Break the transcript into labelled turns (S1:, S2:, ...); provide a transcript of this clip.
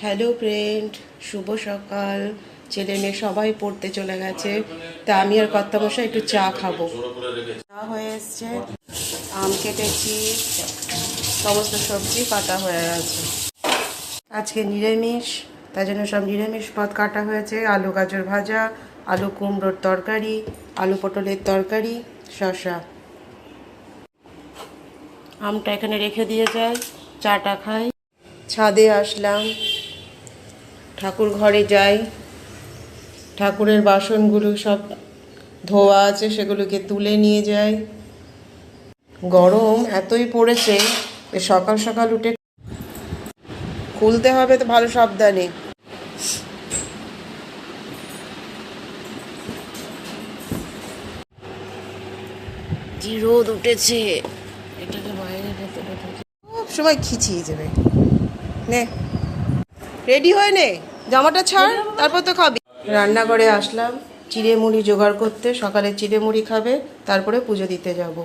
S1: Hello friend শুভ সকাল। ছেলে মেয়ে সবাই পড়তে চলে গেছে। তা আমি আর কর্তামশাই একটু চা খাব। চা হয়ে এসছে। আম কেটেছি। সমস্ত সবজি কাটা হয়ে গেছে। আজকে নিরামিষ। তাই জন্য সব নিরামিষ পদ কাটা হয়েছে। আলু, গাজর ভাজা, আলু কুমড়োর তরকারি, আলু পটলের তরকারি, শসা। আমটা এখানে রেখে দিয়ে যাই। চাটা খাই। ছাদে আসলাম। ঠাকুর ঘরে যাই ঠাকুরের বাসনগুলো সব ধোয়া আছে সেগুলোকে তুলে নিয়ে যাই। গরম এতই পড়েছে যে সকাল সকাল উঠে খুলতে হবে তো ভালো সাবধানে। কি রোদ উঠেছে। এটাকে বাইরে ভেতরে ঢুকে সব সময় খিচিয়ে যাবে নে। রেডি হয়ে নে। জামাটা ছাড়, তারপর তো খাবি। রান্নাঘরে আসলাম চিড়ে মুড়ি জোগাড় করতে, সকালে চিড়ে মুড়ি খাবে, তারপরে পুজো দিতে যাব।